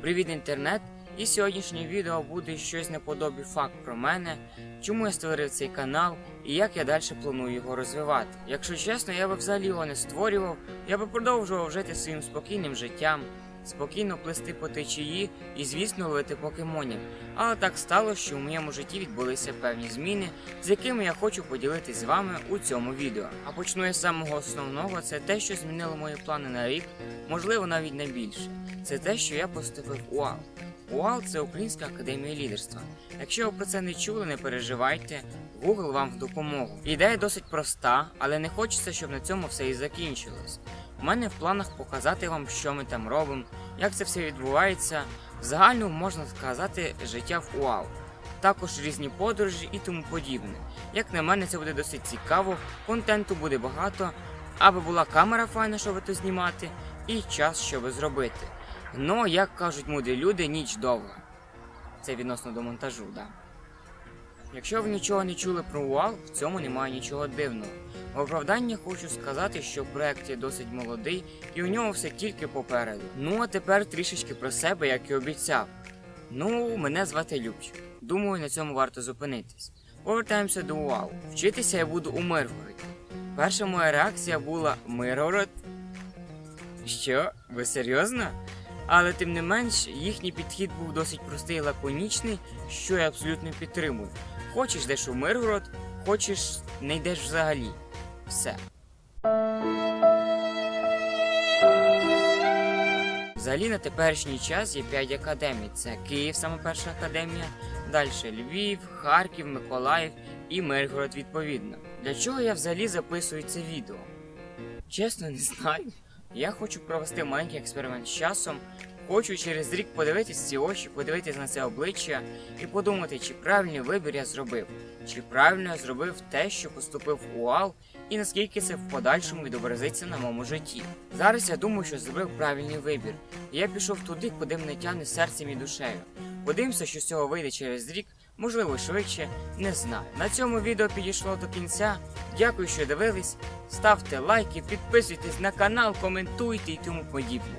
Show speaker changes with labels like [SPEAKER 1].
[SPEAKER 1] Привіт, інтернет! І сьогоднішнє відео буде щось наподобі факт про мене, чому я створив цей канал і як я далі планую його розвивати. Якщо чесно, я би взагалі його не створював, я би продовжував жити своїм спокійним життям, спокійно плисти по течії і, звісно, ловити покемонів. Але так сталося, що у моєму житті відбулися певні зміни, з якими я хочу поділитись з вами у цьому відео. А почну я з самого основного, це те, що змінило мої плани на рік, можливо, навіть на більше. Це те, що я поступив у УАЛ. УАЛ це Українська академія лідерства. Якщо ви про це не чули, не переживайте. Google вам в допомогу. Ідея досить проста, але не хочеться, щоб на цьому все і закінчилось. У мене в планах показати вам, що ми там робимо, як це все відбувається. В загальному можна сказати життя в УАЛ. Також різні подорожі і тому подібне. Як на мене, це буде досить цікаво, контенту буде багато, аби була камера файна, щоб то знімати, і час, щоб зробити. Ну, як кажуть мудрі люди, ніч довга. Це відносно до монтажу, да. Якщо ви нічого не чули про УАЛ, в цьому немає нічого дивного. В оправдання хочу сказати, що проект є досить молодий і у нього все тільки попереду. Ну а тепер трішечки про себе, як і обіцяв. Ну, мене звати Любчик. Думаю, на цьому варто зупинитись. Повертаємося до УАЛ. Вчитися я буду у Миргороді. Перша моя реакція була Миргород. Що? Ви серйозно? Але тим не менш, їхній підхід був досить простий і лаконічний, що я абсолютно підтримую. Хочеш йдеш у Миргород, хочеш не йдеш взагалі. Все. Взагалі на теперішній час є 5 академій. Це Київ, саме перша академія, далі Львів, Харків, Миколаїв і Миргород відповідно. Для чого я взагалі записую це відео? Чесно, не знаю. Я хочу провести маленький експеримент з часом. Хочу через рік подивитись ці очі, подивитись на це обличчя і подумати, чи правильний вибір я зробив, чи правильно я зробив те, що поступив у УАЛ, і наскільки це в подальшому відобразиться на моєму житті. Зараз я думаю, що зробив правильний вибір. Я пішов туди, куди мене тягне серцем і душею. Подивимося, що з цього вийде через рік, можливо, швидше, не знаю. На цьому відео підійшло до кінця. Дякую, що дивились. Ставте лайки, підписуйтесь на канал, коментуйте і тому подібне.